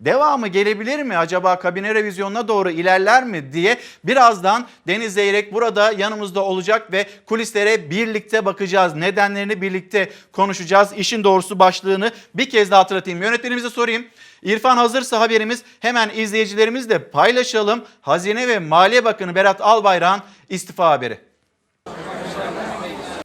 Devamı gelebilir mi? Acaba kabine revizyonuna doğru ilerler mi diye birazdan Deniz Zeyrek burada yanımızda olacak ve kulislere birlikte bakacağız. Nedenlerini birlikte konuşacağız. İşin doğrusu başlığını bir kez daha hatırlatayım. Yönetmenimize sorayım. İrfan hazırsa haberimiz hemen izleyicilerimizle paylaşalım. Hazine ve Maliye Bakanı Berat Albayrak'ın istifa haberi.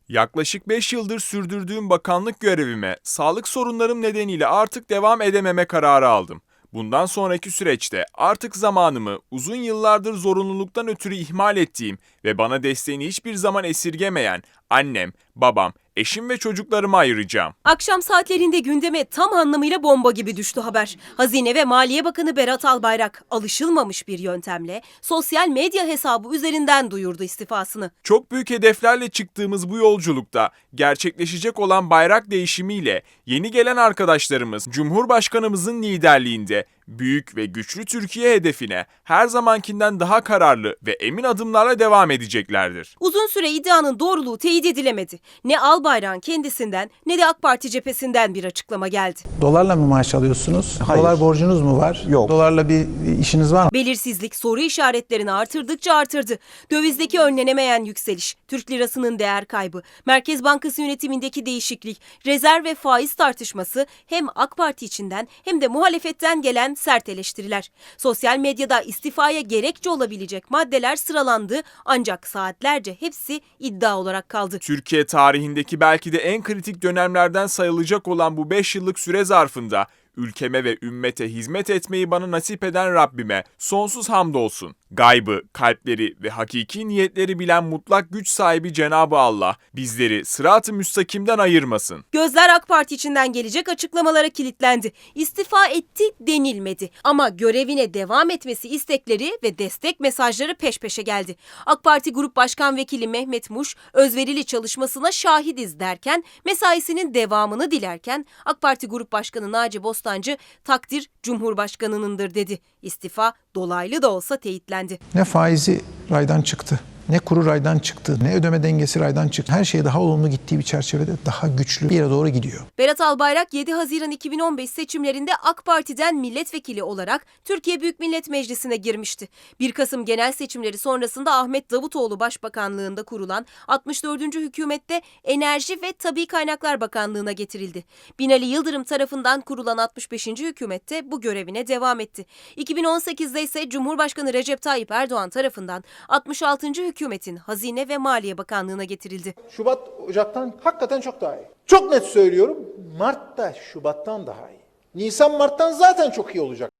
Yaklaşık 5 yıldır sürdürdüğüm bakanlık görevime sağlık sorunlarım nedeniyle artık devam edememe kararı aldım. Bundan sonraki süreçte artık zamanımı uzun yıllardır zorunluluktan ötürü ihmal ettiğim ve bana desteğini hiçbir zaman esirgemeyen annem, babam, eşim ve çocuklarıma ayıracağım. Akşam saatlerinde gündeme tam anlamıyla bomba gibi düştü haber. Hazine ve Maliye Bakanı Berat Albayrak alışılmamış bir yöntemle sosyal medya hesabı üzerinden duyurdu istifasını. Çok büyük hedeflerle çıktığımız bu yolculukta gerçekleşecek olan bayrak değişimiyle yeni gelen arkadaşlarımız Cumhurbaşkanımızın liderliğinde büyük ve güçlü Türkiye hedefine her zamankinden daha kararlı ve emin adımlarla devam edeceklerdir. Uzun süre iddianın doğruluğu teyit edilemedi. Ne Albayrak'ın kendisinden ne de AK Parti cephesinden bir açıklama geldi. Dolarla mı maaş alıyorsunuz? Hayır. Dolar borcunuz mu var? Yok. Dolarla bir işiniz var mı? Belirsizlik soru işaretlerini artırdıkça artırdı. Dövizdeki önlenemeyen yükseliş, Türk lirasının değer kaybı, Merkez Bankası yönetimindeki değişiklik, rezerv ve faiz tartışması hem AK Parti içinden hem de muhalefetten gelen sert eleştiriler. Sosyal medyada istifaya gerekçe olabilecek maddeler sıralandı ancak saatlerce hepsi iddia olarak kaldı. Türkiye tarihindeki belki de en kritik dönemlerden sayılacak olan bu 5 yıllık süre zarfında ülkeme ve ümmete hizmet etmeyi bana nasip eden Rabbime sonsuz hamdolsun. Gaybı, kalpleri ve hakiki niyetleri bilen mutlak güç sahibi Cenabı Allah bizleri sırat-ı müstakimden ayırmasın. Gözler AK Parti içinden gelecek açıklamalara kilitlendi. İstifa etti denilmedi. Ama görevine devam etmesi istekleri ve destek mesajları peş peşe geldi. AK Parti Grup Başkan Vekili Mehmet Muş, özverili çalışmasına şahidiz derken, mesaisinin devamını dilerken AK Parti Grup Başkanı Naci Bostancı takdir Cumhurbaşkanınındır dedi. İstifa dolaylı da olsa teyitlendi. Ne faizi raydan çıktı, ne kuru raydan çıktı, ne ödeme dengesi raydan çıktı. Her şey daha olumlu gittiği bir çerçevede daha güçlü bir yere doğru gidiyor. Berat Albayrak 7 Haziran 2015 seçimlerinde AK Parti'den milletvekili olarak Türkiye Büyük Millet Meclisi'ne girmişti. 1 Kasım genel seçimleri sonrasında Ahmet Davutoğlu Başbakanlığında kurulan 64. hükümette Enerji ve Tabi Kaynaklar Bakanlığı'na getirildi. Binali Yıldırım tarafından kurulan 65. hükümette bu görevine devam etti. 2018'de ise Cumhurbaşkanı Recep Tayyip Erdoğan tarafından 66. hükümetin Hazine ve Maliye Bakanlığı'na getirildi. Şubat Ocak'tan hakikaten çok daha iyi. Çok net söylüyorum. Mart da Şubat'tan daha iyi. Nisan Mart'tan zaten çok iyi olacak.